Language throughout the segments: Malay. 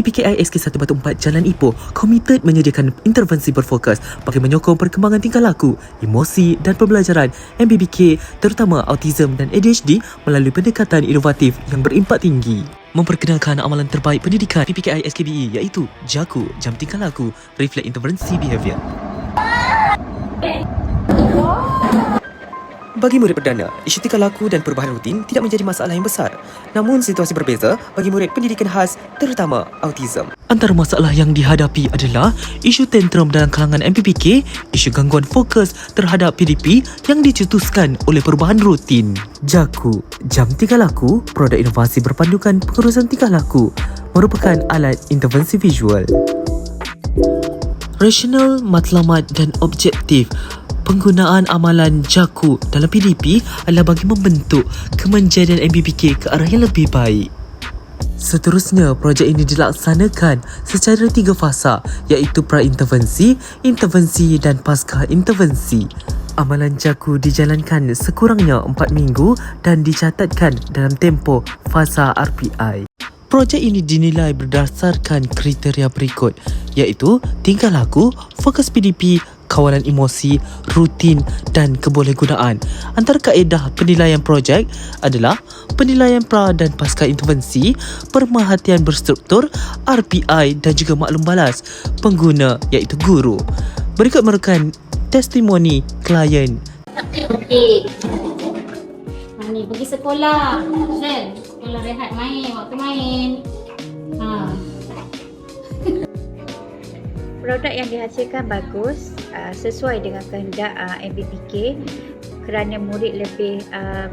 PPKI SK1 Batu 4 Jalan Ipoh komited menyediakan intervensi berfokus bagi menyokong perkembangan tingkah laku, emosi dan pembelajaran MBBK terutama autism dan ADHD melalui pendekatan inovatif yang berimpak tinggi. Memperkenalkan amalan terbaik pendidikan PPKI SKBE iaitu JAKU, Jam Tingkah Laku, Reflect Intervensi Behavior. Bagi murid perdana, isu tingkah laku dan perubahan rutin tidak menjadi masalah yang besar. Namun situasi berbeza bagi murid pendidikan khas terutama autism. Antara masalah yang dihadapi adalah isu tantrum dalam kalangan MPPK, isu gangguan fokus terhadap PDP yang dicetuskan oleh perubahan rutin. JAKU, Jam Tingkah Laku, produk inovasi berpandukan pengurusan tingkah laku, merupakan alat intervensi visual. Rasional, matlamat dan objektif Penggunaan amalan JAKU dalam PDP adalah bagi membentuk kemenjadian MBPK ke arah yang lebih baik. Seterusnya, projek ini dilaksanakan secara tiga fasa iaitu pra-intervensi, intervensi dan pasca intervensi. Amalan JAKU dijalankan sekurangnya 4 minggu dan dicatatkan dalam tempoh fasa RPI. Projek ini dinilai berdasarkan kriteria berikut iaitu tingkah laku, fokus PDP, kawalan emosi, rutin dan kebolehgunaan. Antara kaedah penilaian projek adalah penilaian pra dan pasca intervensi, pemerhatian berstruktur, RPI dan juga maklum balas pengguna iaitu guru. Berikut merupakan testimoni klien. Okey. Ha ni pergi sekolah. Shell, sekolah rehat main, waktu main. Ha. produk yang dihasilkan bagus uh, sesuai dengan kehendak uh, MBPK kerana murid lebih uh,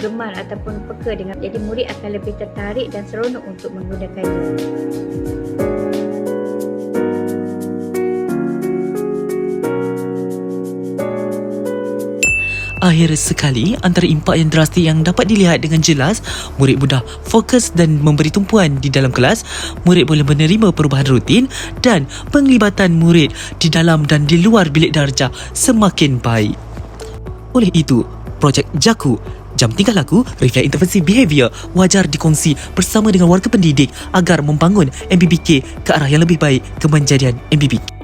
gemar ataupun peka dengan jadi murid akan lebih tertarik dan seronok untuk menggunakannya. Akhir sekali, antara impak yang drastik yang dapat dilihat dengan jelas, murid mudah fokus dan memberi tumpuan di dalam kelas, murid boleh menerima perubahan rutin dan penglibatan murid di dalam dan di luar bilik darjah semakin baik. Oleh itu, projek JAKU Jam tingkah laku, reflect intervensi behavior wajar dikongsi bersama dengan warga pendidik agar membangun MBBK ke arah yang lebih baik kemenjadian MBBK.